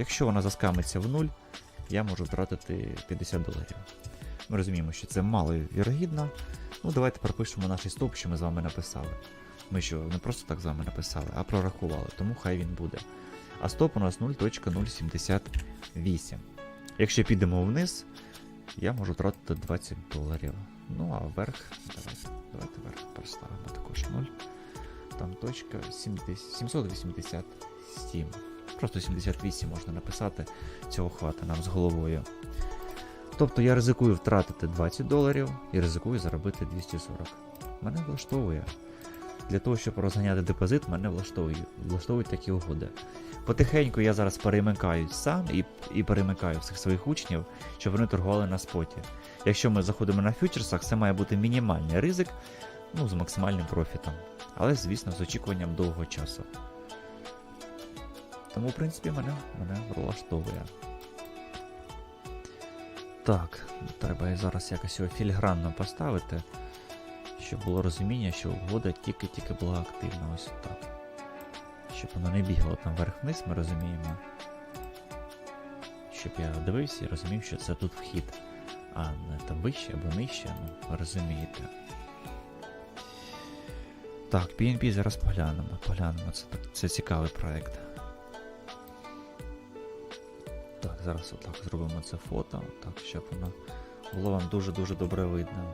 Якщо вона заскамиться в нуль, я можу втратити 50 доларів. Ми розуміємо, що це мало вірогідно. Ну, давайте пропишемо наш стоп, що ми з вами написали. Ми що не просто так з вами написали, а прорахували, тому хай він буде. А стоп у нас 0.078. Якщо підемо вниз, я можу втратити 20 доларів. Ну а вверх, давайте, давайте вверх поставимо також 0. Там точка 70 787. Просто 78 можна написати, цього хвата нам з головою. Тобто я ризикую втратити 20 доларів і ризикую заробити 240. Мене влаштовує. Для того, щоб розганяти депозит, мене влаштовують, влаштовують такі угоди. Потихеньку я зараз перемикаюсь сам і, і перемикаю всіх своїх учнів, щоб вони торгували на споті. Якщо ми заходимо на фьючерсах, це має бути мінімальний ризик, ну, з максимальним профітом. Але, звісно, з очікуванням довгого часу. Тому, в принципі, мене, мене влаштовує. Так, треба зараз якось його філігранно поставити, щоб було розуміння, що угода тільки-тільки була активна. Ось так. Щоб воно не бігало там вверх-вниз, ми розуміємо. Щоб я дивився і розумів, що це тут вхід, а не там вище або нижче, ну, розумієте. Так, PNP зараз поглянемо. Поглянемо, це, це цікавий проект. Зараз отак зробимо це фото, так, щоб воно було вам дуже-дуже добре видно.